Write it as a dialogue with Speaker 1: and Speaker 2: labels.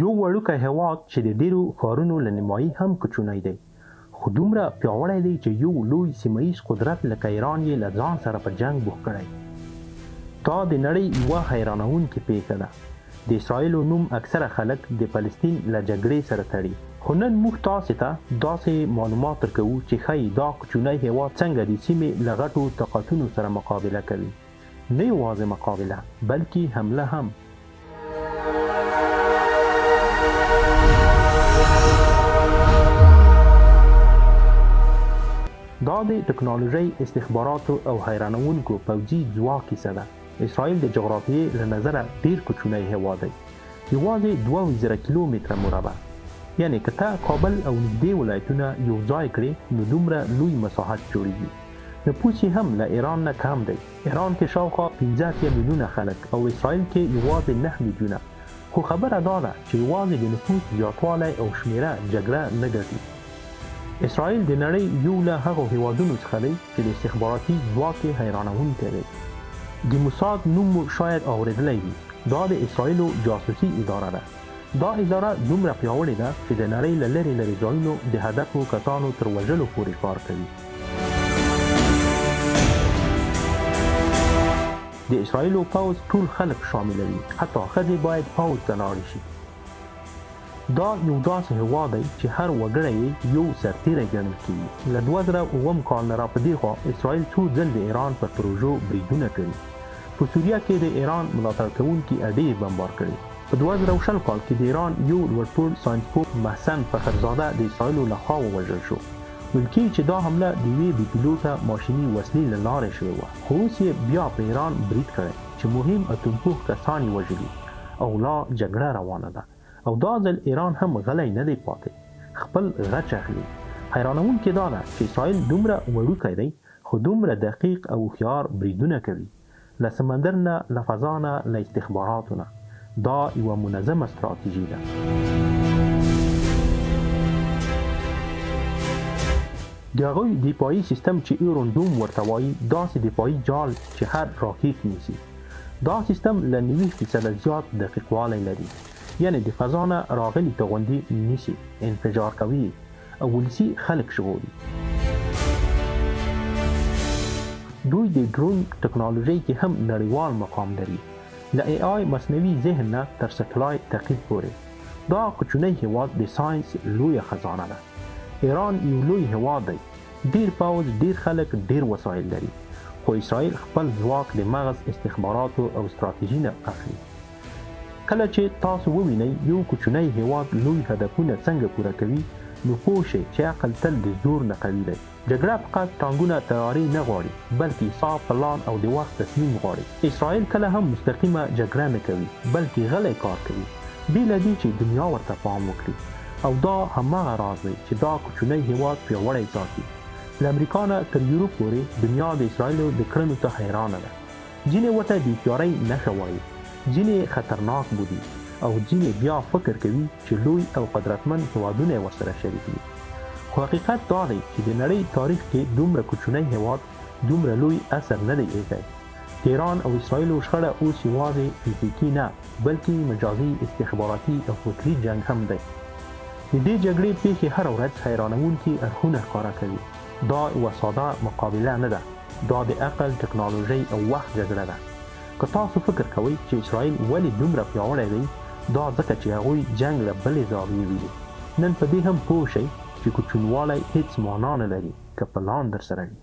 Speaker 1: یو وړوکی هیواد چې د ډیرو ښارونو له نیمایي هم کوچنی دی. خو دومره پیاوړی دی چې یو لوی سیمهییز قدرت لکه ایران یې له ځان سره په جنگ بوخت کړی. دا د نړۍ یوه حیرانونکې پیښه ده. د اسرایلو نوم اکثره خلک د فلسطین له جګړې سره تړي. خو نن موږ تاسو ته داسې معلومات درکوو چې ښایي دا کوچنی هیواد څنګه د سیمې له غټو طاقتونو سره مقابله کوي. نه یوازې مقابله بلکې حمله هم د ټکنالوژي استخباراتو او حیرانونکو پوځي ځواک کیسه ده اسرائیل د جغرافیې له نظره ډیر کوچنی هیواد دی. یوازې 2000 کیلومتره مربع. یعنی که ته کابل او نږدې ولایتونه یو ځای کړې نو دومره لوی مساحت جوړیږي. نفوس هم له ایران نه کم دی. ایران کې شاوخوا 15 میلیونه خلک او اسرائیل کې یوازې 9 میلیونه. خو خبره دا ده چې یوازې د نفوس زیاتوالی او شمیره جګړه نه ګټي اسرائیل د نړۍ یو له هغو هیوادونو څخه دی چې د استخباراتي ځواک حیرانونکی دی د موساد نوم شاید اوریدلی وي دا د اسرائیلو جاسوسي اداره ده. دا اداره دومره پیاوړې ده چې د نړۍ له لرې لرې ځایونو د هدفو کسانو تر وژلو پورې کار کوي د اسرائیلو پوځ ټول خلک شاملوي حتی ښځې باید پوځ ته لاړې شي دا یو داسې هیواد دی چې هر وګړی یو سرتیری ګڼل کیږي. له 2009 کال نه را په دې خوا اسرائیل څو ځل د ایران پر پروژو بریدونه کړي. په سوریه کې د ایران ملاتړ کوونکي اډې بمبار کړي په 2020 کال کې د ایران یو لوړپوړ ساينسپوه محسن فخرزاده د اسرائیلو لخوا ووژل شو. ویل چې دا حمله د یوې بې پیلوټه ماشیني وسلې له لارې شوې وه. خو اوس یې بیا په ایران برید کړی چې مهم اتومپوه کسان یې وژلي. او لا جګړه روانه ده او دا ځل ایران هم غلی نه دی پاتې. خپل غچ اخلي. حیرانونکې دا ده چې اسرائیل دومره وړوکی دی خو دومره دقیق او هوښیار بریدونه کوي. له سمندر نه له فضا نه له استخباراتو نه. دا یوه منظمه ستراتیژي ده. د هغوی دفاعي سیستم چې ایرون دوم ورته وایي داسې دفاعي جال چې هر راکټ نیسي. دا سیستم له 90 فیصده زیات دقیقوالی لري یعنی د فضا نه راغلي توغندي نیسي. انفجار کوي. او ولسی خلق ژغوري دوی د ډرون ټکنالوژي کې هم نړیوال مقام لري. له ای آی مصنوعي ذهن نه تر سټلایټ تعقیب پورې. دا کوچنی هیواد د ساينس لوی خزانه ده. ایران یو لوی هیواد دی. ډیر پاوز ډیر خلک ډیر وسایل لري. خو اسرائیل خپل ځواک د مغز استخباراتو او ستراتیژي نه اخلي کله چې تاسو ووینئ یو کوچنی هیواد لوی هدفونه څنګه پوره کوي نو پوه شئ چې عقل تل د زور نه قوي دی. جګړه فقط ټانګونه تیاری نه غواړي بلکې حساب پلان او د وخت تصمیم غواړي. اسرائیل کله هم مستقیمه جګړه نه کوي بلکې غلی کار کوي. بیل دي چې دنیا ورته پام وکړي. او دا هماغه راز دی چې دا کوچنی هیواد پیاوړی ساتي. له امریکا نه تر یورپ پورې دنیا د اسرائیلو د کړنو ته حیرانه ده. ځینې ورته د پیارۍ نښه وایي ځینې خطرناک بودي او ځینې بیا فکر کوي چې لوی او قدرتمن هیوادونه ورسره شریک دي. خو حقیقت دا دی چې د نړۍ تاریخ کې دومره کوچنی هیواد دومره لوی اثر نه دی ایښی ایران او اسرائیل شخړه اوس یوازې فزیکی نه بلکې مجازي استخباراتي او فکري جنگ هم دی. د دې جګړې پیښې هر ورځ حیرانونکي اړخونه ښکاره کوي. دا یوه ساده مقابله نه ده. دا د عقل ټکنالوژۍ او وخت جګړه ده که تاسو فکر کوئ چې اسرائیل ولې دومره پیاوړی دی دا ځکه چې هغوی جنگ له بلې زاویې ویني نن په دې هم پوه شئ چې کوچنوالی هیڅ معنا نه لري که پلان درسره وي